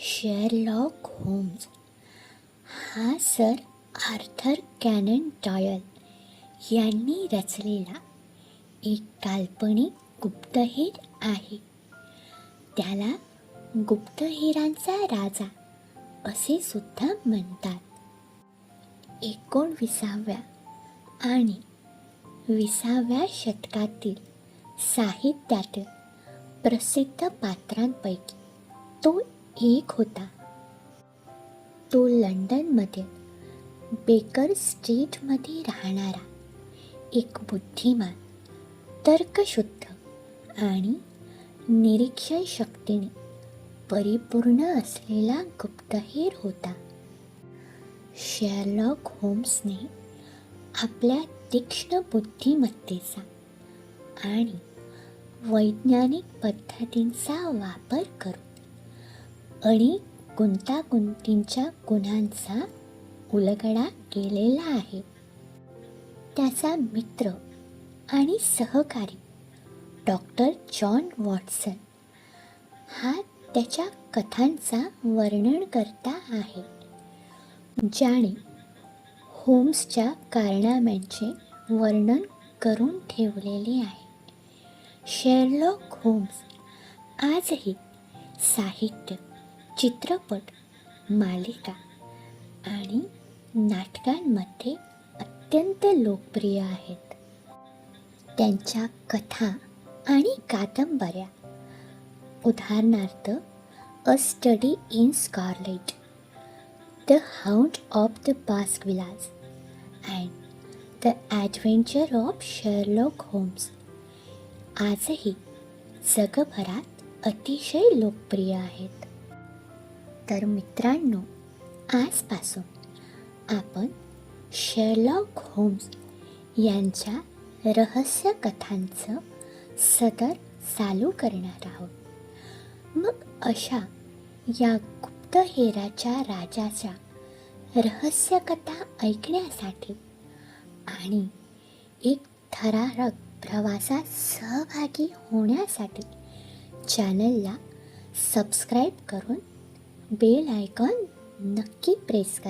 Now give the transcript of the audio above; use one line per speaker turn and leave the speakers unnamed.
Sherlock Holmes. हा sir Arthur Conan Doyle यांनी रचलेला एक काल्पनिक गुप्तहेर आहे. त्याला गुप्तहेरांचा राजा असे सुद्धा म्हणतात. एकोणविसाव्या आणि विसाव्या शतकातील साहित्यातील प्रसिद्ध पात्रांपैकी तो एक होता. तो लंडनमध्ये बेकर स्ट्रीटमध्ये राहणारा एक बुद्धिमान तर्कशुद्ध आणि निरीक्षण शक्तीने परिपूर्ण असलेला गुप्तहेर होता. शेरलॉक होम्सने आपल्या तीक्ष्ण बुद्धिमत्तेचा आणि वैज्ञानिक पद्धतींचा वापर करून आणि गुंतागुंतींच्या गुन्ह्यांचा उलगडा केलेला आहे. त्याचा मित्र आणि सहकारी डॉक्टर जॉन वॉटसन हा त्याच्या कथांचा वर्णन करता आहे. ज्याने होम्सच्या कारनाम्यांचे वर्णन करून ठेवलेले आहे. शेरलॉक होम्स आजही साहित्य चित्रपट मालिका आणि नाटकांमध्ये अत्यंत लोकप्रिय आहेत. त्यांच्या कथा आणि कादंबऱ्या उदाहरणार्थ a study in scarlet the hound of the Baskervilles and the adventure of Sherlock Holmes आजही जगभरात अतिशय लोकप्रिय आहेत. तर मित्रांनो आजपासून आपण शेरलॉक होम्स यांच्या रहस्य कथांचं सदर चालू करणार आहोत. मग अशा या गुप्तहेराच्या राजाच्या रहस्यकथा ऐकण्यासाठी आणि एक थरारक प्रवासात सहभागी होण्यासाठी चॅनलला सबस्क्राईब करून बेल आयकॉन नक्की प्रेस करा.